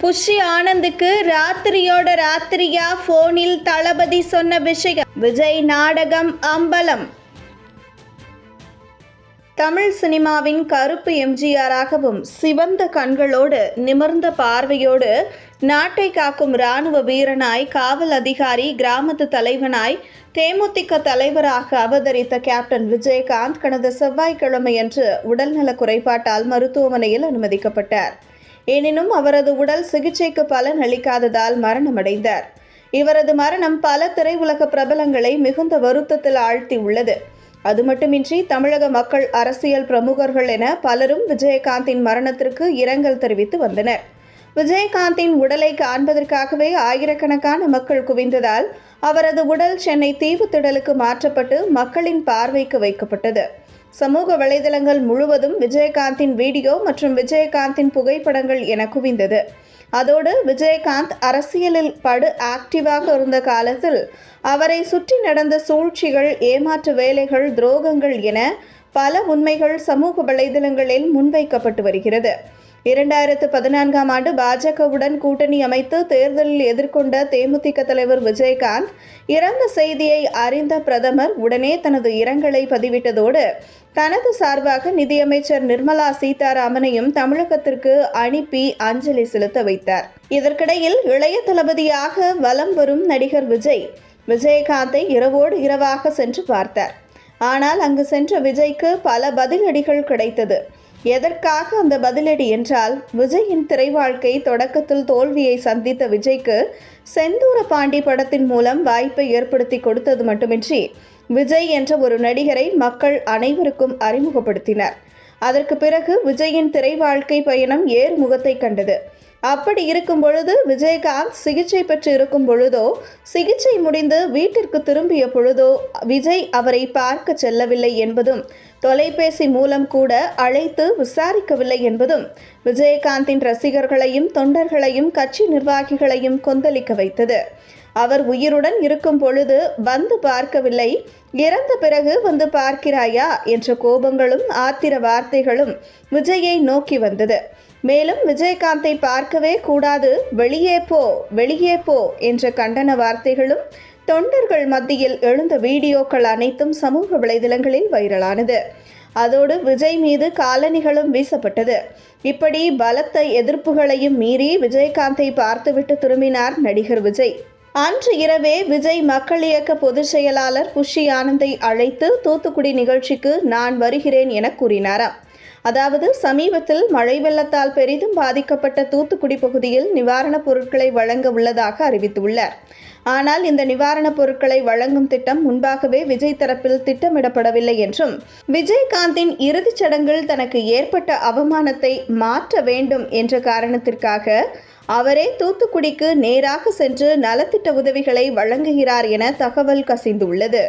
Bussy ஆனந்துக்கு ராத்திரியோட ராத்திரியா போனில் தளபதி சொன்ன விஷயம். விஜய் நாடகம் அம்பலம். தமிழ் சினிமாவின் கருப்பு எம்ஜிஆராகவும் சிவந்த கண்களோடு நிமிர்ந்த பார்வையோடு நாட்டை காக்கும் இராணுவ வீரனாய் காவல் அதிகாரி கிராமத்து தலைவனாய் தேமுதிக தலைவராக அவதரித்த கேப்டன் விஜயகாந்த் கடந்த செவ்வாய்க்கிழமையன்று உடல்நலக் குறைபாட்டால் மருத்துவமனையில் அனுமதிக்கப்பட்டார். எனினும் அவரது உடல் சிகிச்சைக்கு பலன் அளிக்காததால் மரணமடைந்தார். இவரது மரணம் பல திரையுலக பிரபலங்களை மிகுந்த வருத்தத்தில் ஆழ்த்தி உள்ளது அது மட்டுமின்றி தமிழக மக்கள் அரசியல் பிரமுகர்கள் என பலரும் விஜயகாந்தின் மரணத்திற்கு இரங்கல் தெரிவித்து வந்தனர். விஜயகாந்தின் உடலை காண்பதற்காகவே ஆயிரக்கணக்கான மக்கள் குவிந்ததால் அவரது உடல் சென்னை தீவுத்திடலுக்கு மாற்றப்பட்டு மக்களின் பார்வைக்கு வைக்கப்பட்டது. சமூக வலைதளங்கள் முழுவதும் விஜயகாந்தின் வீடியோ மற்றும் விஜயகாந்தின் புகைப்படங்கள் என குவிந்தது. அதோடு விஜயகாந்த் அரசியலில் படு ஆக்டிவாக இருந்த காலத்தில் அவரை சுற்றி நடந்த சூழ்ச்சிகள் ஏமாற்று வேலைகள் துரோகங்கள் என பல உண்மைகள் சமூக வலைதளங்களில் முன்வைக்கப்பட்டு வருகிறது. இரண்டாயிரத்து பதினான்காம் ஆண்டு பாஜகவுடன் கூட்டணி அமைத்து தேர்தலில் எதிர்கொண்ட தேமுதிக தலைவர் விஜயகாந்த் இறந்த செய்தியை அறிந்த பிரதமர் உடனே தனது இரங்கலை பதிவிட்டதோடு தனது சார்பாக நிதியமைச்சர் நிர்மலா சீதாராமனையும் தமிழகத்திற்கு அனுப்பி அஞ்சலி செலுத்த வைத்தார். இதற்கிடையில் இளைய தளபதியாக வலம் வரும் நடிகர் விஜய் விஜயகாந்தை இரவோடு இரவாக சென்று பார்த்தார். ஆனால் அங்கு சென்ற விஜய்க்கு பல பதிலடிகள் கிடைத்தது. எதற்காக அந்த பதிலடி என்றால் விஜயின் திரைவாழ்க்கை தொடக்கத்தில் தோல்வியை சந்தித்த விஜய்க்கு செந்தூர பாண்டி படத்தின் மூலம் வாய்ப்பை ஏற்படுத்தி கொடுத்தது மட்டுமின்றி விஜய் என்ற ஒரு நடிகரை மக்கள் அனைவருக்கும் அறிமுகப்படுத்தினர். அதற்கு பிறகு விஜயின் திரை வாழ்க்கை பயணம் ஏறுமுகத்தை கண்டது. அப்படி இருக்கும் பொழுது விஜயகாந்த் சிகிச்சை பெற்று இருக்கும் பொழுதோ சிகிச்சை முடிந்து வீட்டிற்கு திரும்பிய பொழுதோ விஜய் அவரை பார்க்க செல்லவில்லை என்பதும் தொலைபேசி மூலம் கூட அழைத்து விசாரிக்கவில்லை என்பதும் விஜயகாந்தின் ரசிகர்களையும் தொண்டர்களையும் கட்சி நிர்வாகிகளையும் கொந்தளிக்க வைத்தது. அவர் உயிருடன் இருக்கும் பொழுது வந்து பார்க்கவில்லை. இறந்த பிறகு வந்து பார்க்கிறாயா? என்ற கோபங்களும் ஆத்திர வார்த்தைகளும் விஜயை நோக்கி வந்தது. மேலும் விஜயகாந்தை பார்க்கவே கூடாது. வெளியே போ வெளியே போ என்ற கண்டன வார்த்தைகளும் தொண்டர்கள் மத்தியில் எழுந்த வீடியோக்கள் அனைத்தும் சமூக வலைதளங்களில் வைரலானது. அதோடு விஜய் மீது காலணிகளும் வீசப்பட்டது. இப்படி பலத்த எதிர்ப்புகளையும் மீறி விஜயகாந்தை பார்த்துவிட்டு திரும்பினார் நடிகர் விஜய். அன்று இரவே விஜய் மக்கள் இயக்க பொதுச் செயலாளர் புஷி ஆனந்தை அழைத்து தூத்துக்குடி நிகழ்ச்சிக்கு நான் வருகிறேன் என கூறினாராம். அதாவது சமீபத்தில் மழை வெள்ளத்தால் பெரிதும் பாதிக்கப்பட்ட தூத்துக்குடி பகுதியில் நிவாரணப் பொருட்களை வழங்க உள்ளதாக அறிவித்துள்ளார். ஆனால் இந்த நிவாரணப் பொருட்களை வழங்கும் திட்டம் முன்பாகவே விஜய் தரப்பில் திட்டமிடப்படவில்லை என்றும் விஜயகாந்தின் இறுதிச் சடங்கில் தனக்கு ஏற்பட்ட அவமானத்தை மாற்ற வேண்டும் என்ற காரணத்திற்காக அவரே தூத்துக்குடிக்கு நேராக சென்று நலத்திட்ட உதவிகளை வழங்குகிறார் என தகவல் கசிந்துள்ளது.